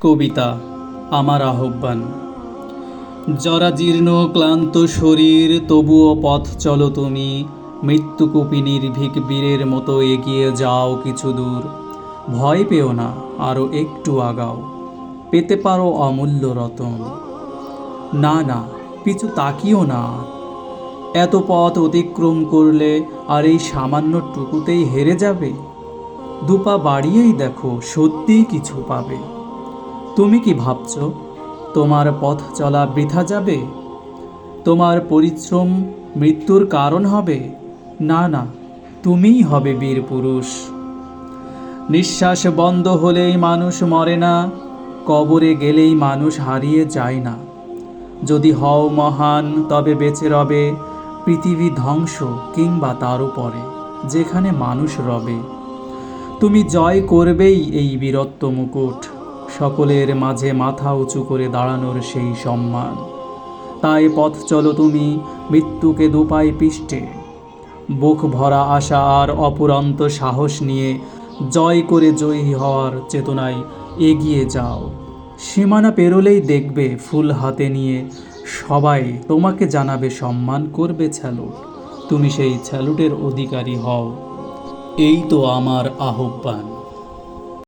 কবিতা, আমার আহ্বান। জরাজীর্ণ ক্লান্ত শরীর, তবুও পথ চলো তুমি মৃত্যুকূপী নির্ভীক বীরের মতো এগিয়ে যাও কিছু দূর। ভয় পেও না আরও একটু আগাও, পেতে পারো অমূল্য রতন। না না, পিছু তাকিও না। এত পথ অতিক্রম করলে আর এই সামান্য টুকুতেই হেরে যাবে? দুপা বাড়িয়েই দেখো সত্যিই কিছু পাবে। তুমি কি ভাবছ, তোমার পথ চলা বৃথা যাবে? তোমার পরিশ্রম মৃত্যুর কারণ হবে? না না, তুমিই হবে বীর পুরুষ। নিঃশ্বাস বন্ধ হলেই মানুষ মরে না, কবরে গেলেই মানুষ হারিয়ে যায় না। যদি হও মহান, তবে বেঁচে রবে পৃথিবী ধ্বংস কিংবা তার উপরে, যেখানে মানুষ রবে। তুমি জয় করবেই এই বীরত্ব মুকুট। সকলের মাঝে মাথা উঁচু করে দাঁড়ানোর সেই সম্মান। তাই পথ চলো তুমি মৃত্যুকে দুপাই পিষ্টে। বুক ভরা আশা আর অপুরন্ত সাহস নিয়ে জয় করে জয়ী হওয়ার চেতনায় এগিয়ে যাও। সীমানা পেরোলেই দেখবে ফুল হাতে নিয়ে সবাই তোমাকে জানাবে সম্মান করবে স্যালুট। তুমি সেই স্যালুটের অধিকারী হও। এই তো আমার আহ্বান।